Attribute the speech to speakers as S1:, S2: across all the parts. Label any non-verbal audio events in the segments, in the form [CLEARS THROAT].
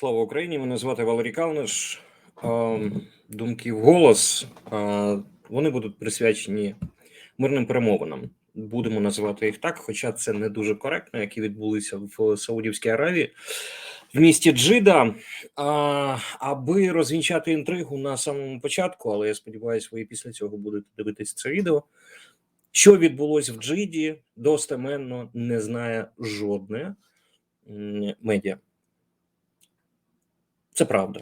S1: Слава Україні! Мене звати Валерій Калниш. Е, Думки в голос. Е, Вони будуть присвячені мирним перемовинам. Будемо називати їх так, хоча це не дуже коректно, які відбулися в Саудівській Аравії в місті Джида. А, Аби розвінчати інтригу на самому початку, але я сподіваюся, ви після цього будете дивитися це відео. Що відбулося в Джиді, достеменно не знає жодне медіа. Це правда.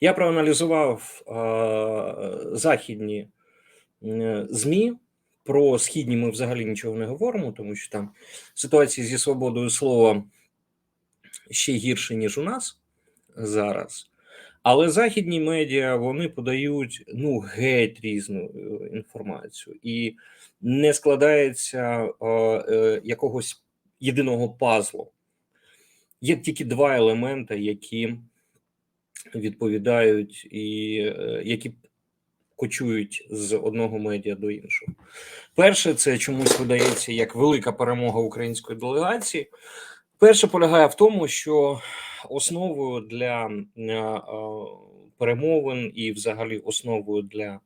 S1: Я проаналізував е, західні е, ЗМІ. Про східні ми взагалі нічого не говоримо, тому що там ситуація зі свободою слова ще гірше, ніж у нас зараз. Але західні медіа вони подають ну геть різну е, інформацію, і не складається е, е, якогось єдиного пазлу. Є тільки два елементи, які відповідають і е, які кочують з одного медіа до іншого. Перше, це чомусь видається як велика перемога української делегації. Перше полягає в тому, що основою для е, перемовин і, взагалі, основою для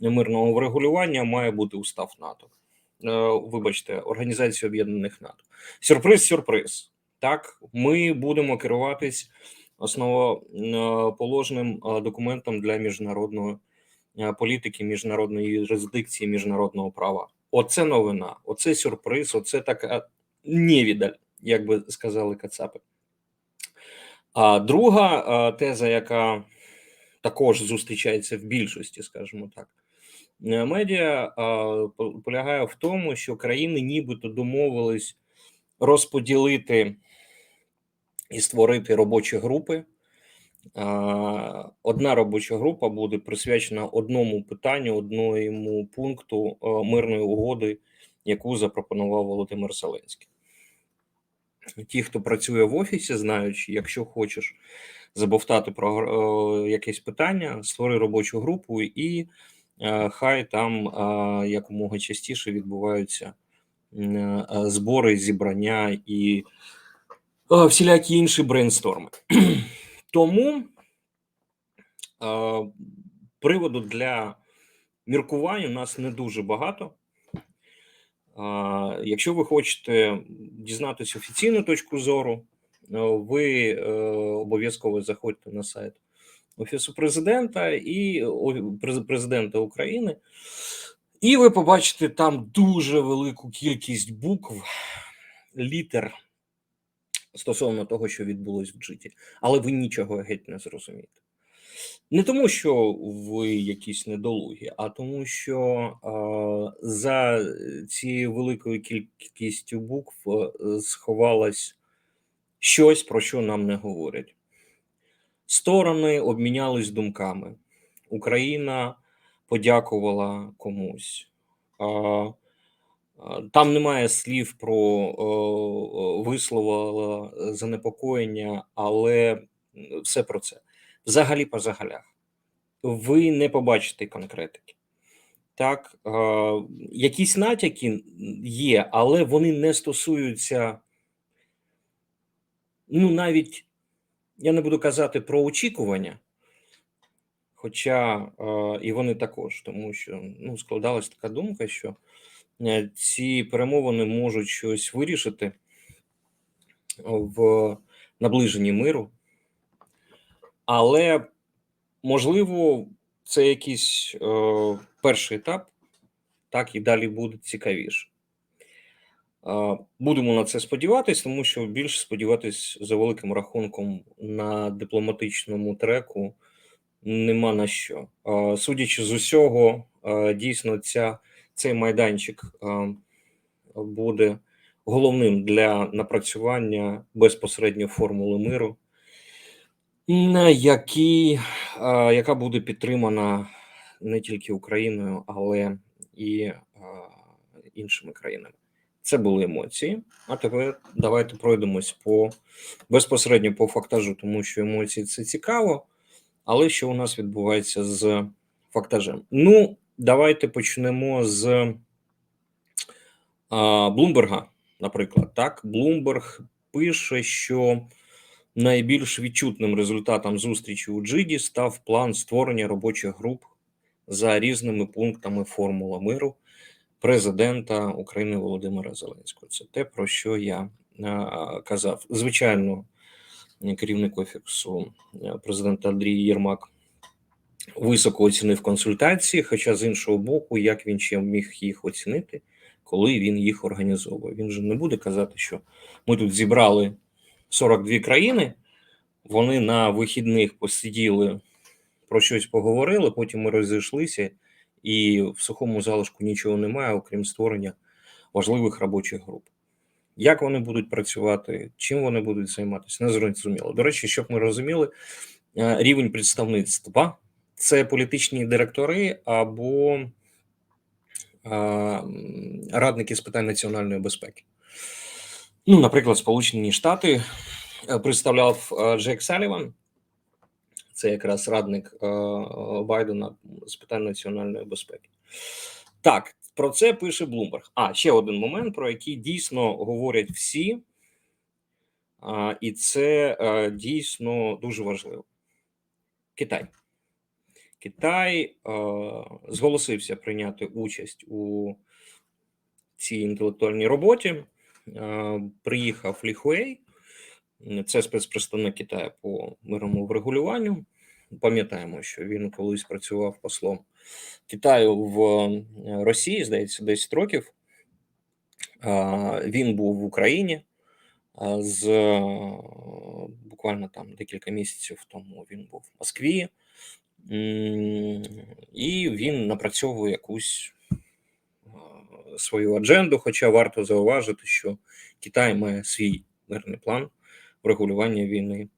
S1: мирного врегулювання має бути устав НАТО. Е, Вибачте, Організація Об'єднаних НАТО. Сюрприз, сюрприз. Так, ми будемо керуватись основоположним е, документом для міжнародної е, політики, міжнародної юрисдикції, міжнародного права. Оце новина, оце сюрприз, оце така невідаль, як би сказали Кацапи. А друга е, теза, яка також зустрічається в більшості, скажімо так, медіа полягає в тому, що країни нібито домовились розподілити і створити робочі групи. Одна робоча група буде присвячена одному питанню, одному пункту е, мирної угоди, яку запропонував Володимир Зеленський. Ті, хто працює в офісі, знають, якщо хочеш забовтати про е, якесь питання, створи робочу групу, і е, хай там якомога частіше відбуваються збори, зібрання і всілякі інші брейнсторми. [CLEARS THROAT] Тому приводу для міркувань у нас не дуже багато. Якщо ви хочете дізнатися офіційну точку зору, ви е, обов'язково заходьте на сайт Офісу президента і президента України, і ви побачите там дуже велику кількість букв, літер стосовно того, що відбулось в джиті, але ви нічого геть не зрозумієте. Не тому, що ви якісь недолугі, а тому, що е, за цією великою кількістю букв е, сховалось щось, про що нам не говорять. Сторони обмінялись думками. Україна подякувала комусь. А, Там немає слів про висловила занепокоєння, але все про це. Взагалі по загалях. Ви не побачите конкретики. Так, е, якісь натяки є, але вони не стосуються, ну, навіть я не буду казати про очікування, хоча е, і вони також, тому що ну, складалась така думка, що е, ці перемовини можуть щось вирішити в наближенні миру, але можливо, це якийсь е, перший етап, так і далі буде цікавіше. Е, Будемо на це сподіватись, тому що більше сподіватись за великим рахунком на дипломатичному треку нема на що. Е, Судячи з усього, е, дійсно, ця, цей майданчик е, буде головним для напрацювання безпосередньо формули миру, на якій, е, яка буде підтримана не тільки Україною, але і е, іншими країнами. Це були емоції. А тепер давайте пройдемось по безпосередньо по фактажу, тому що емоції це цікаво. Але що у нас відбувається з фактажем? Ну, давайте почнемо з Блумберга, наприклад. Так, Блумберг пише, що найбільш відчутним результатом зустрічі у Джиді став план створення робочих груп за різними пунктами формула миру президента України Володимира Зеленського. Це те, про що я казав. Звичайно, керівник офісу президента Андрій Єрмак високо оцінив консультації, хоча з іншого боку, як він ще міг їх оцінити, коли він їх організовує. Він же не буде казати, що ми тут зібрали 42 країни, вони на вихідних посиділи, про щось поговорили, потім ми розійшлися, і в сухому залишку нічого немає, окрім створення важливих робочих груп. Як вони будуть працювати, чим вони будуть займатися, не зрозуміло. До речі, щоб ми розуміли, е, рівень представництва це політичні директори або радники з питань національної безпеки. Ну, наприклад, Сполучені Штати е, представляв е, Джек Саліван, це якраз радник е, Байдена з питань національної безпеки. Так, про це пише Блумберг. А ще один момент, про який дійсно говорять всі, і це дійсно дуже важливо. Китай. Китай а, зголосився прийняти участь у цій інтелектуальній роботі. А, приїхав Лі Хуей, це спецпредставник Китаю по мирному врегулюванню. Пам'ятаємо, що він колись працював послом Китаю в е, Росії, здається, 10 років. Він був в Україні з буквально там декілька місяців тому він був в Москві, і він напрацьовує якусь свою адженду. Хоча варто зауважити, що Китай має свій мирний план врегулювання війни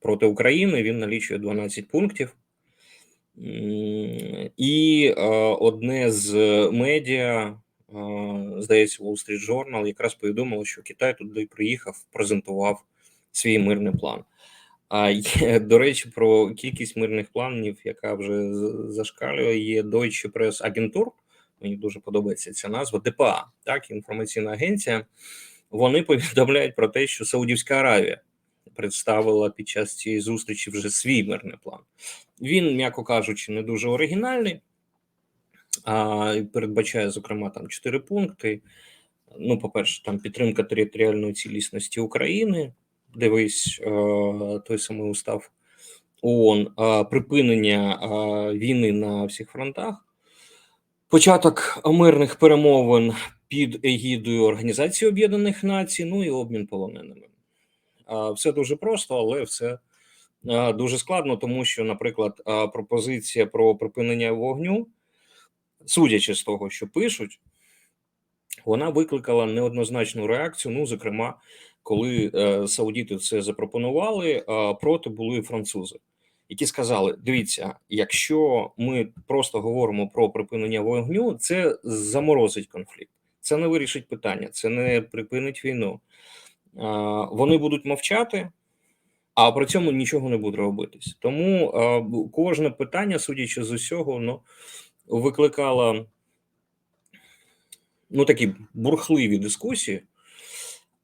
S1: проти України. Він налічує 12 пунктів. І одне з медіа, здається, Wall Street Journal якраз повідомило, що Китай туди приїхав, презентував свій мирний план. А є, до речі, про кількість мирних планів, яка вже зашкалює, є Deutsche Press Agentur, Мені дуже подобається ця назва ДПА, так інформаційна агенція. Вони повідомляють про те, що Саудівська Аравія представила під час цієї зустрічі вже свій мирний план. Він, м'яко кажучи, не дуже оригінальний, а передбачає, зокрема, там чотири пункти. Ну, по-перше, там підтримка територіальної цілісності України, дивись, е, той самий устав ООН, припинення війни на всіх фронтах, початок мирних перемовин під егідою Організації Об'єднаних Націй, ну і обмін полоненими. Все дуже просто, але все дуже складно, тому що, наприклад, пропозиція про припинення вогню, судячи з того, що пишуть, вона викликала неоднозначну реакцію. Ну, зокрема, коли е, саудіти це запропонували, проти були французи, які сказали: дивіться, якщо ми просто говоримо про припинення вогню, це заморозить конфлікт, це не вирішить питання, це не припинить війну. Вони будуть мовчати а при цьому нічого не буде робитись. Тому а, кожне питання, судячи з усього, ну, викликало ну, такі бурхливі дискусії,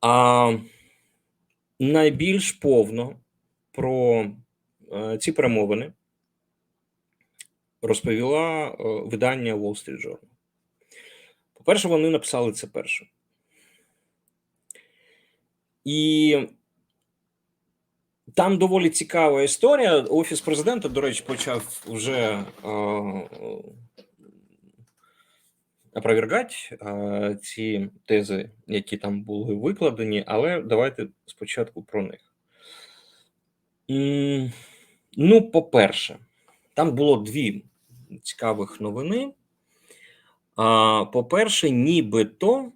S1: а найбільш повно про а, ці перемовини розповіла а, видання Wall Street Journal. По-перше, вони написали це перше. І там доволі цікава історія. Офіс президента, до речі, почав вже е, опровергати е, ці тези, які там були викладені, але давайте спочатку про них. Ну, по-перше, там було дві цікавих новини. По-перше, нібито,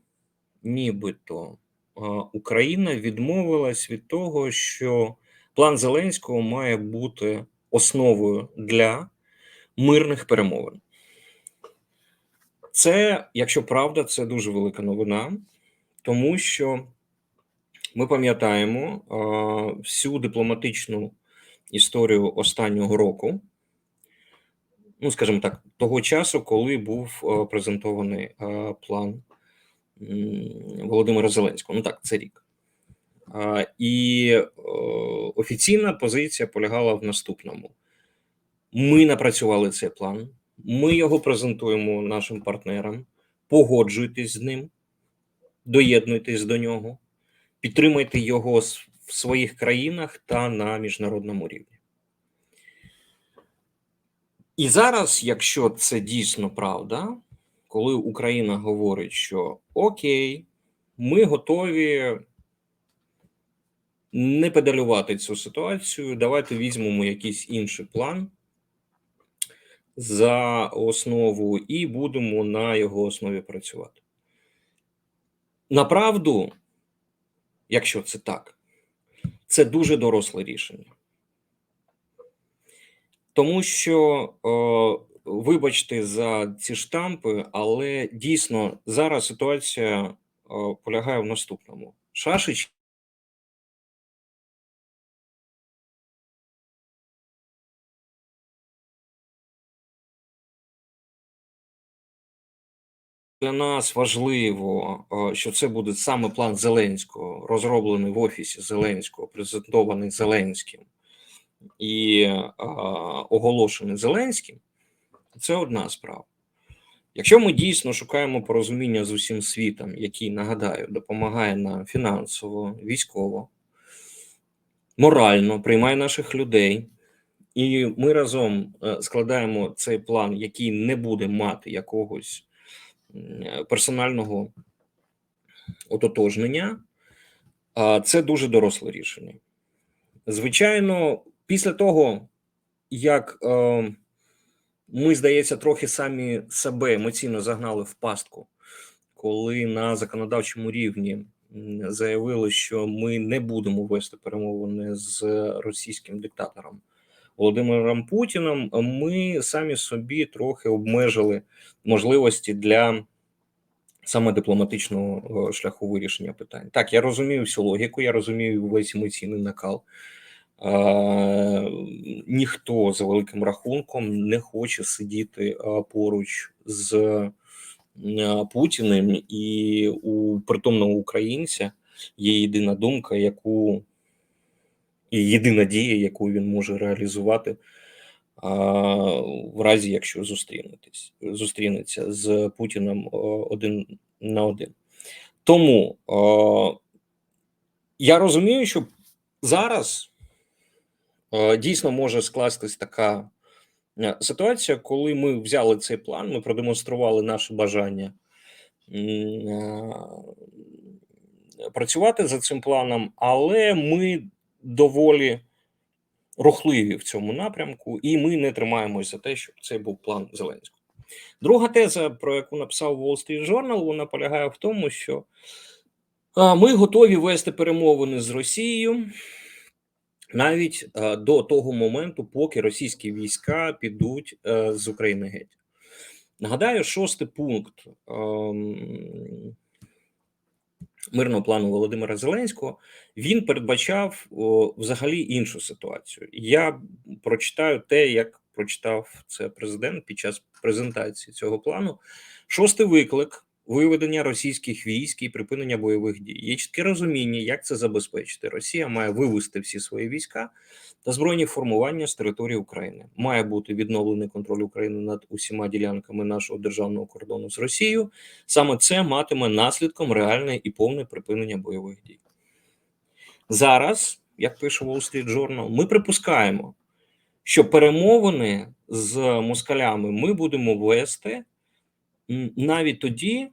S1: нібито Україна відмовилась від того, що План Зеленського має бути основою для мирних перемовин. Це, якщо правда, це дуже велика новина, тому що ми пам'ятаємо всю дипломатичну історію останнього року, ну, скажімо так, того часу, коли був презентований план Володимира Зеленського. Ну так, це рік. І офіційна позиція полягала в наступному: ми напрацювали цей план, ми його презентуємо нашим партнерам, погоджуйтесь з ним, доєднуйтесь до нього, підтримайте його в своїх країнах та на міжнародному рівні. І зараз, якщо це дійсно правда, коли Україна говорить, що окей, ми готові не педалювати цю ситуацію, давайте візьмемо якийсь інший план за основу і будемо на його основі працювати. Направду, якщо це так, це дуже доросле рішення. Тому що, е, вибачте за ці штампи, але дійсно зараз ситуація е, полягає в наступному: Шашич для нас важливо, е, що це буде саме план Зеленського, розроблений в офісі Зеленського, презентований Зеленським і е, оголошений Зеленським. Це одна справа. Якщо ми дійсно шукаємо порозуміння з усім світом, який, нагадаю, допомагає нам фінансово, військово, морально, приймає наших людей, і ми разом е, складаємо цей план, який не буде мати якогось персонального ототожнення, це дуже доросле рішення. Звичайно, після того, як е, ми, здається, трохи самі себе емоційно загнали в пастку, коли на законодавчому рівні заявили, що ми не будемо вести перемовини з російським диктатором Володимиром Путіним, ми самі собі трохи обмежили можливості для саме дипломатичного е, шляху вирішення питань. Так, я розумію всю логіку, я розумію весь емоційний накал. Е, ніхто за великим рахунком не хоче сидіти е, поруч з е, Путіним, і у притомного українця є єдина думка, яку і єдина дія, яку він може реалізувати а, в разі, якщо зустрінетесь, зустрінеться з Путіним е, один на один. Тому е, я розумію, що зараз е, дійсно може скластись така ситуація, коли ми взяли цей план, ми продемонстрували наше бажання працювати за цим планом, але ми доволі рухливі в цьому напрямку, і ми не тримаємось за те, щоб це був план Зеленського. Друга теза, про яку написав Wall Street Journal, вона полягає в тому, що ми готові вести перемовини з Росією навіть до того моменту, поки російські війська підуть е, з України геть. Нагадаю, шостий пункт ем, мирного плану Володимира Зеленського він передбачав о, взагалі іншу ситуацію. Я прочитаю те, як прочитав це президент під час презентації цього плану. Шостий виклик виведення російських військ і припинення бойових дій. Є чітке розуміння, як це забезпечити. Росія має вивести всі свої війська та збройні формування з території України. Має бути відновлений контроль України над усіма ділянками нашого державного кордону з Росією. Саме це матиме наслідком реальне і повне припинення бойових дій. Зараз, як пише Wall Street Journal, ми припускаємо, що перемовини з москалями ми будемо вести навіть тоді,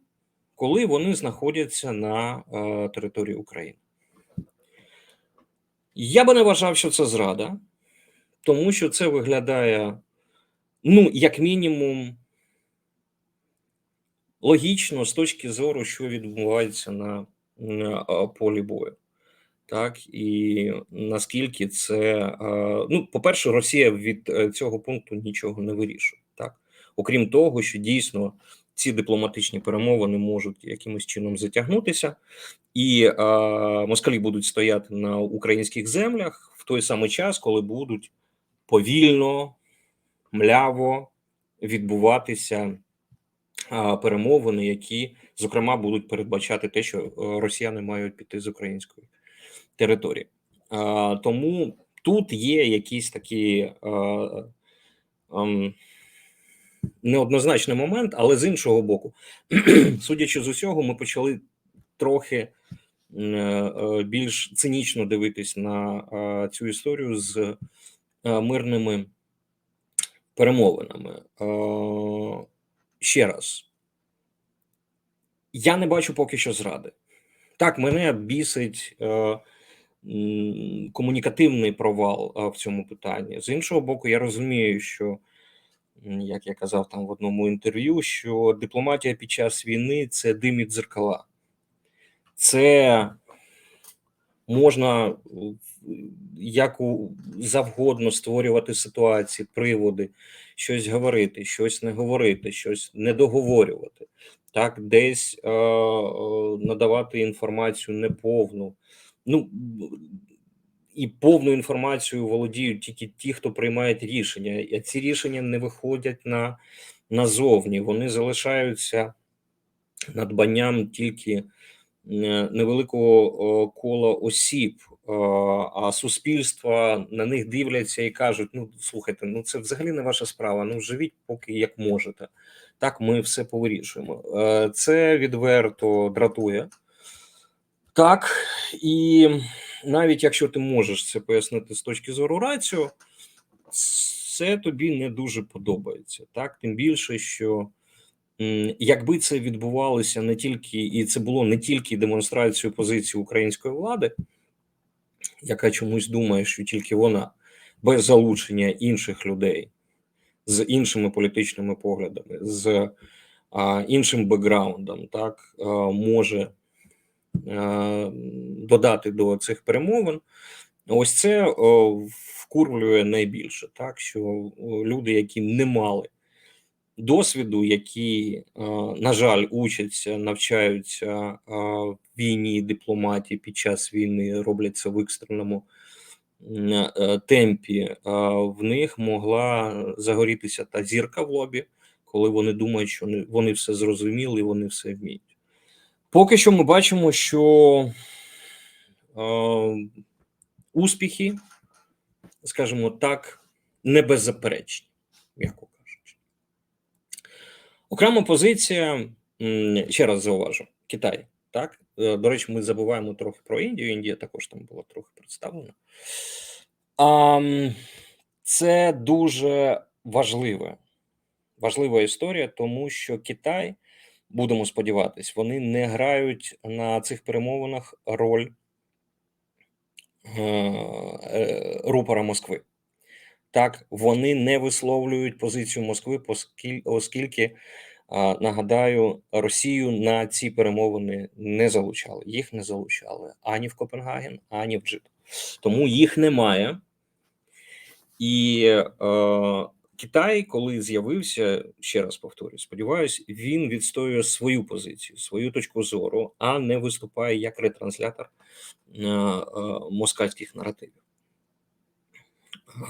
S1: коли вони знаходяться на е, території України. Я би не вважав, що це зрада, тому що це виглядає, ну, як мінімум, логічно з точки зору, що відбувається на, на е, полі бою. Так, і наскільки це, е, ну, по-перше, Росія від цього пункту нічого не вирішує, так, окрім того, що дійсно ці дипломатичні перемовини можуть якимось чином затягнутися, і е, москалі будуть стояти на українських землях в той самий час, коли будуть повільно, мляво відбуватися е, перемовини, які, зокрема, будуть передбачати те, що е, росіяни мають піти з української території. А, Тому тут є якісь такі а, ам, неоднозначний момент, але з іншого боку, [CLEARS THROAT] судячи з усього, ми почали трохи е, е, більш цинічно дивитись на е, цю історію з мирними перемовинами. Ще раз, я не бачу поки що зради. Так, мене бісить е, комунікативний провал в цьому питанні. З іншого боку, я розумію, що, як я казав там в одному інтерв'ю, що дипломатія під час війни це дим і дзеркала. Це можна е, як завгодно створювати ситуації, приводи, щось говорити, щось не говорити, щось не договорювати, так, десь е, е, надавати інформацію неповну. Ну і повну інформацію володіють тільки ті, хто приймають рішення. А ці рішення не виходять на назовні, вони залишаються надбанням тільки е, невеликого кола осіб, е, а суспільства на них дивляться і кажуть: ну слухайте, ну це взагалі не ваша справа. Ну живіть поки як можете. Так, ми все повирішуємо. Е, Це відверто дратує. Так, і навіть якщо ти можеш це пояснити з точки зору раціо, це тобі не дуже подобається. Так, тим більше, що якби це відбувалося не тільки, і це було не тільки демонстрацією позиції української влади, яка чомусь думає, що тільки вона без залучення інших людей з іншими політичними поглядами, з а, іншим бекграундом, так а, може додати до цих перемовин. Ось це вкурвлює найбільше, так що люди, які не мали досвіду, які, е, на жаль, учаться, навчаються е, війні, дипломатії під час війни, роблять це в екстреному е, темпі, е, в них могла загорітися та зірка в лобі, коли вони думають, що вони- все зрозуміли вони все вміють. Поки що ми бачимо, що е, успіхи, скажімо так, не беззаперечні, м'яко кажучи. Окрема позиція, ще раз зауважу, Китай. Так, Е, до речі, ми забуваємо трохи про Індію. Індія також там була трохи представлена. А, це дуже важливе, важлива історія, тому що Китай, будемо сподіватись, вони не грають на цих перемовинах роль е, е, рупора Москви. Так, вони не висловлюють позицію Москви, оскільки, нагадаю, Росію на ці перемовини не залучали. Їх не залучали ані в Копенгаген, ані в Джид. Тому їх немає. І е, Китай, коли з'явився, ще раз повторюю, сподіваюсь, він відстоює свою позицію, свою точку зору, а не виступає як ретранслятор е, москальських наративів.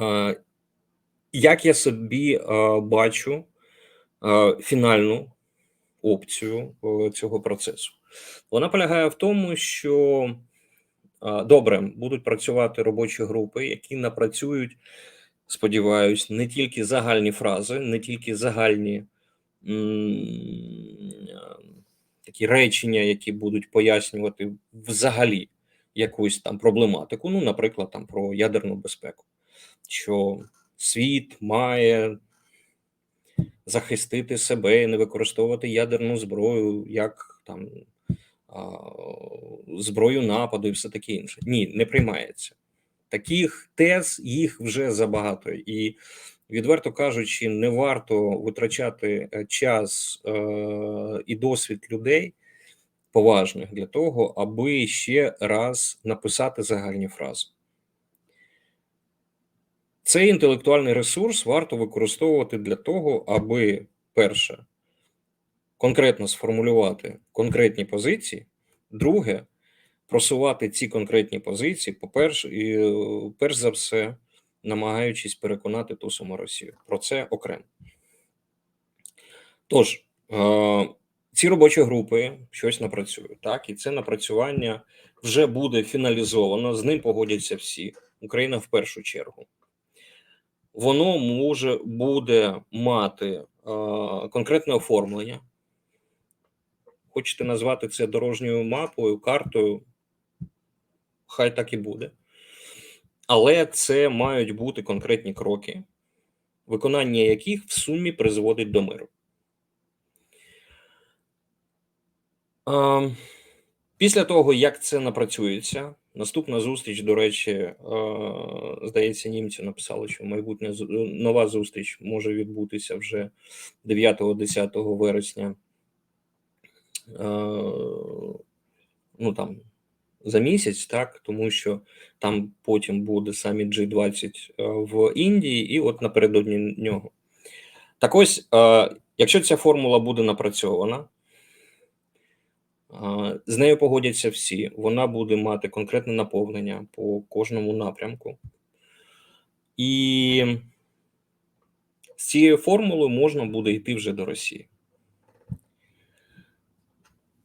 S1: Е, як я собі е, бачу фінальну опцію цього процесу? Вона полягає в тому, що добре будуть працювати робочі групи, які напрацюють, сподіваюсь, не тільки загальні фрази, не тільки загальні такі речення, які будуть пояснювати взагалі якусь там проблематику, ну, наприклад, там про ядерну безпеку що світ має захистити себе і не використовувати ядерну зброю як там а, зброю нападу і все таке інше. Ні, не приймається. Таких тез їх вже забагато, і відверто кажучи, не варто витрачати е, час е, і досвід людей поважних для того, аби ще раз написати загальні фрази. Цей інтелектуальний ресурс варто використовувати для того, аби перше конкретно сформулювати конкретні позиції, друге просувати ці конкретні позиції, по-перше, і е, перш за все, намагаючись переконати ту саму Росію. Про це окремо. Тож, е, ці робочі групи щось напрацюють, так, і це напрацювання вже буде фіналізовано, з ним погодяться всі, Україна в першу чергу. Воно може буде мати е, конкретне оформлення. Хочете назвати це дорожньою мапою, картою, хай так і буде. Але це мають бути конкретні кроки, виконання яких в сумі призводить до миру. Е, Після того, як це напрацюється, наступна зустріч, до речі, е, здається, німці написали, що майбутня нова зустріч може відбутися вже 9-10 вересня. Е, Ну там за місяць, так, тому що там потім буде саміт G20 е, в Індії, і от напередодні нього. Так ось, е, якщо ця формула буде напрацьована, З нею погодяться всі. Вона буде мати конкретне наповнення по кожному напрямку. І з цією формулою можна буде йти вже до Росії.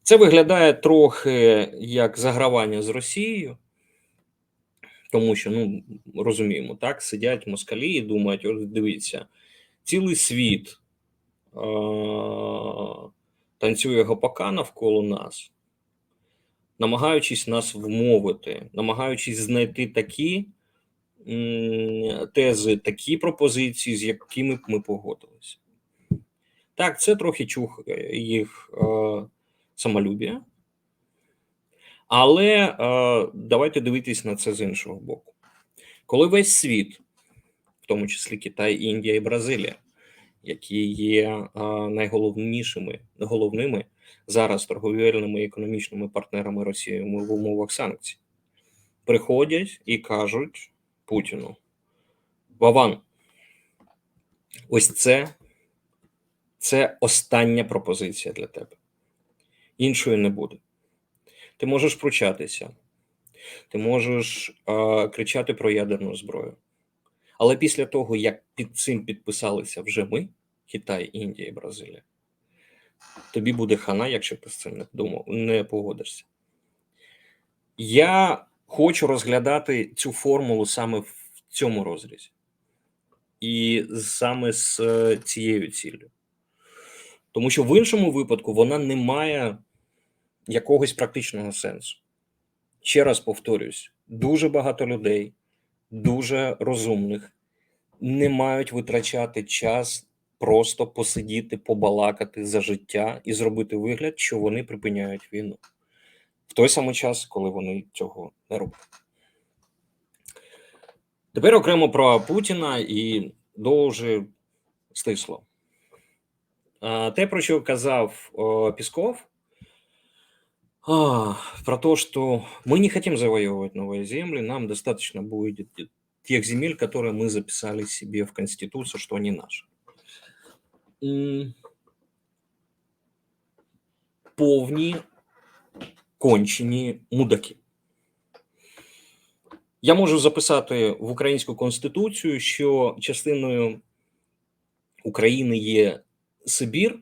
S1: Це виглядає трохи як загравання з Росією, тому що, ну, розуміємо, так, сидять москалі і думають: от дивіться, цілий світ е- танцює гопака навколо нас, намагаючись нас вмовити, намагаючись знайти такі м, тези, такі пропозиції, з якими б ми погодилися. Так, це трохи чух їх е, самолюбія, але е, давайте дивитись на це з іншого боку. Коли весь світ, в тому числі Китай, Індія і Бразилія, які є а, найголовнішими головними зараз торговельними і економічними партнерами Росії в умовах санкцій, приходять і кажуть Путіну: Вован, ось це, це остання пропозиція для тебе. Іншої не буде. Ти можеш пручатися, ти можеш а, кричати про ядерну зброю. Але після того, як під цим підписалися вже ми, Китай, Індія і Бразилія, тобі буде хана, якщо ти з цим не думав, не погодишся. Я хочу розглядати цю формулу саме в цьому розрізі, і саме з е, цією ціллю. Тому що в іншому випадку вона не має якогось практичного сенсу. Ще раз повторюсь: дуже багато людей дуже розумних, не мають витрачати час просто посидіти, побалакати за життя і зробити вигляд, що вони припиняють війну в той самий час, коли вони цього не роблять. Тепер окремо про Путіна і дуже стисло. Те, про що казав Пісков, а, про то, что мы не хотим завоевывать новые земли, нам достаточно будет тех земель, которые мы записали себе в Конституцию, что они наши. М, Повні кончені мудаки. Я можу записати в українську конституцію, що частиною України є Сибір,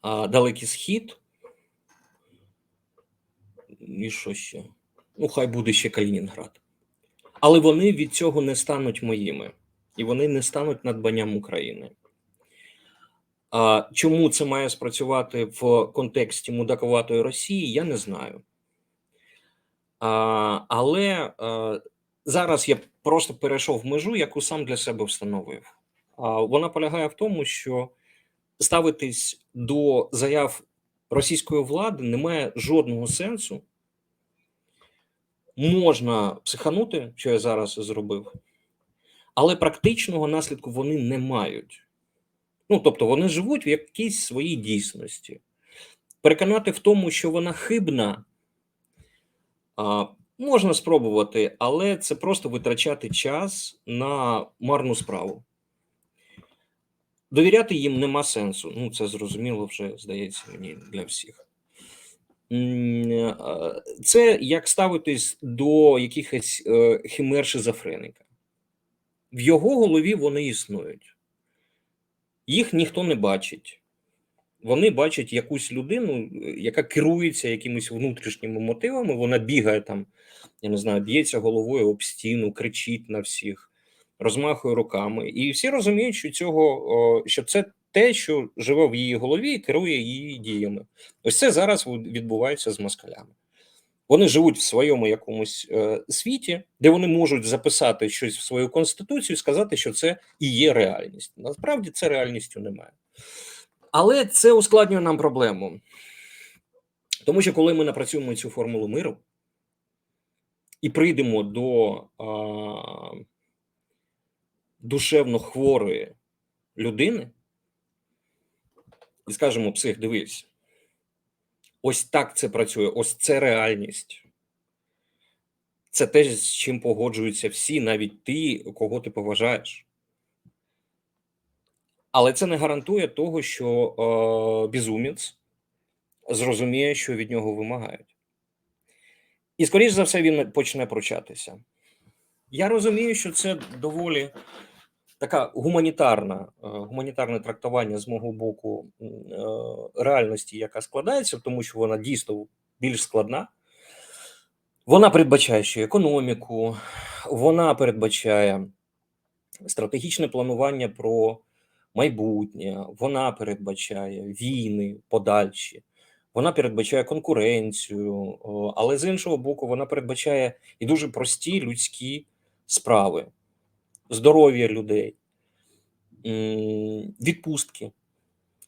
S1: а Далекий Схід. І що ще? Ну, хай буде ще Калінінград. Але вони від цього не стануть моїми, і вони не стануть надбанням України. А чому це має спрацювати в контексті мудаковатої Росії, я не знаю. А, але а, зараз я просто перейшов межу, яку сам для себе встановив. А, вона полягає в тому, що ставитись до заяв російської влади немає жодного сенсу. Можна психанути, що я зараз зробив, але практичного наслідку вони не мають. Ну, тобто, вони живуть в якійсь своїй дійсності. Переконати в тому, що вона хибна, а, можна спробувати, але це просто витрачати час на марну справу. Довіряти їм нема сенсу. Ну, це зрозуміло вже, здається, мені для всіх. Е, Це як ставитись до якихось е, химер шизофреника. В його голові вони існують. Їх ніхто не бачить. Вони бачать якусь людину, е, яка керується якимись внутрішніми мотивами. Вона бігає там, я не знаю, б'ється головою об стіну, кричить на всіх, розмахує руками. І всі розуміють, що цього що це те, що живе в її голові і керує її діями. Ось це зараз відбувається з москалями. Вони живуть в своєму якомусь е, світі, де вони можуть записати щось в свою конституцію і сказати, що це і є реальність. Насправді це реальністю немає. Але це ускладнює нам проблему. Тому що коли ми напрацюємо цю формулу миру і прийдемо до а, душевно хворої людини, і скажемо, псих, дивись, ось так це працює, ось це реальність. Це те, з чим погоджуються всі, навіть ти, кого ти поважаєш. Але це не гарантує того, що е, безумець зрозуміє, що від нього вимагають. І, скоріш за все, він почне пручатися. Я розумію, що це доволі така гуманітарна, е, гуманітарне трактування з мого боку е, реальності, яка складається, тому що вона дійсно більш складна. Вона передбачає ще економіку, вона передбачає стратегічне планування про майбутнє, вона передбачає війни подальші, вона передбачає конкуренцію, але з іншого боку, вона передбачає і дуже прості людські справи, здоров'я людей, відпустки,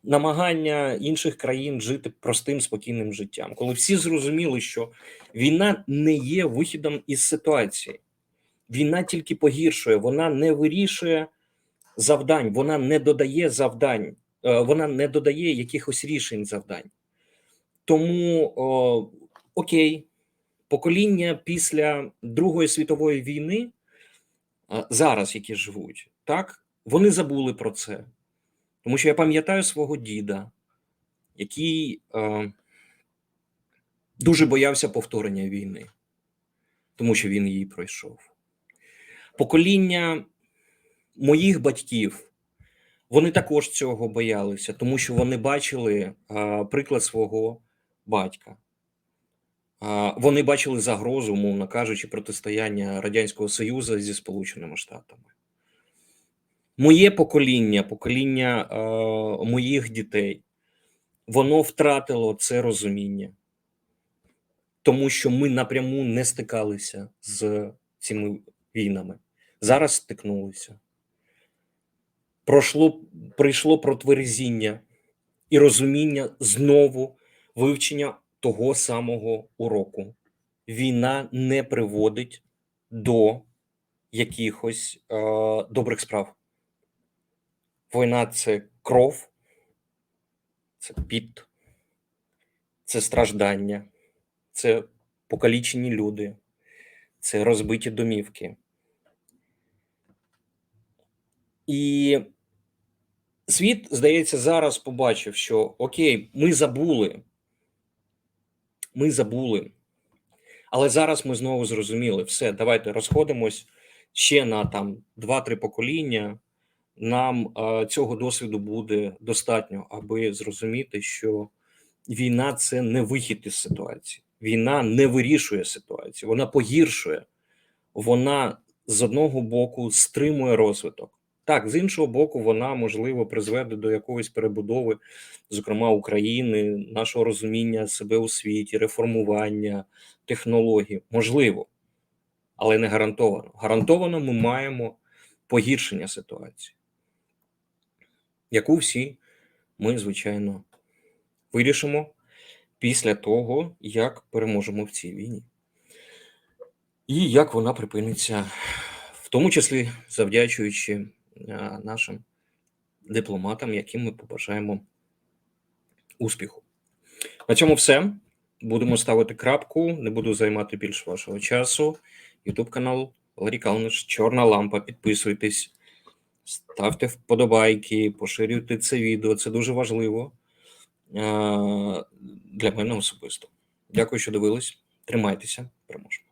S1: намагання інших країн жити простим спокійним життям, коли всі зрозуміли, що війна не є вихідом із ситуації, війна тільки погіршує, вона не вирішує завдань, вона не додає завдань, е, вона не додає якихось рішень завдань. Тому о, окей, покоління після Другої світової війни, зараз які живуть, так, вони забули про це. Тому що я пам'ятаю свого діда, який е, дуже боявся повторення війни, тому що він її пройшов. Покоління моїх батьків вони також цього боялися, тому що вони бачили а, приклад свого батька. Вони бачили загрозу, умовно кажучи, протистояння Радянського Союзу зі Сполученими Штатами. Моє покоління, покоління а, моїх дітей, воно втратило це розуміння, тому що ми напряму не стикалися з цими війнами. Зараз стикнулися пройшло, прийшло протверезіння і розуміння знову вивчення того самого уроку. Війна не приводить до якихось е, добрих справ. Війна це кров, це піт, це страждання, це покалічені люди, це розбиті домівки. І світ, здається, зараз побачив, що окей, ми забули. Ми забули. Але зараз ми знову зрозуміли, все, давайте розходимось ще на там 2-3 покоління. Нам а, цього досвіду буде достатньо, аби зрозуміти, що війна це не вихід із ситуації. Війна не вирішує ситуацію, вона погіршує, вона з одного боку стримує розвиток. Так, з іншого боку, вона можливо призведе до якоїсь перебудови, зокрема України, нашого розуміння себе у світі, реформування технологій. Можливо, але не гарантовано. Гарантовано ми маємо погіршення ситуації, яку всі ми, звичайно, вирішимо після того, як переможемо в цій війні. І як вона припиниться, в тому числі завдячуючи нашим дипломатам, яким ми побажаємо успіху. На цьому все. Будемо ставити крапку. Не буду займати більше вашого часу. Ютуб канал Валерій Калниш, Чорна лампа. Підписуйтесь, ставте вподобайки, поширюйте це відео. Це дуже важливо для мене особисто. Дякую, що дивились. Тримайтеся, переможемо.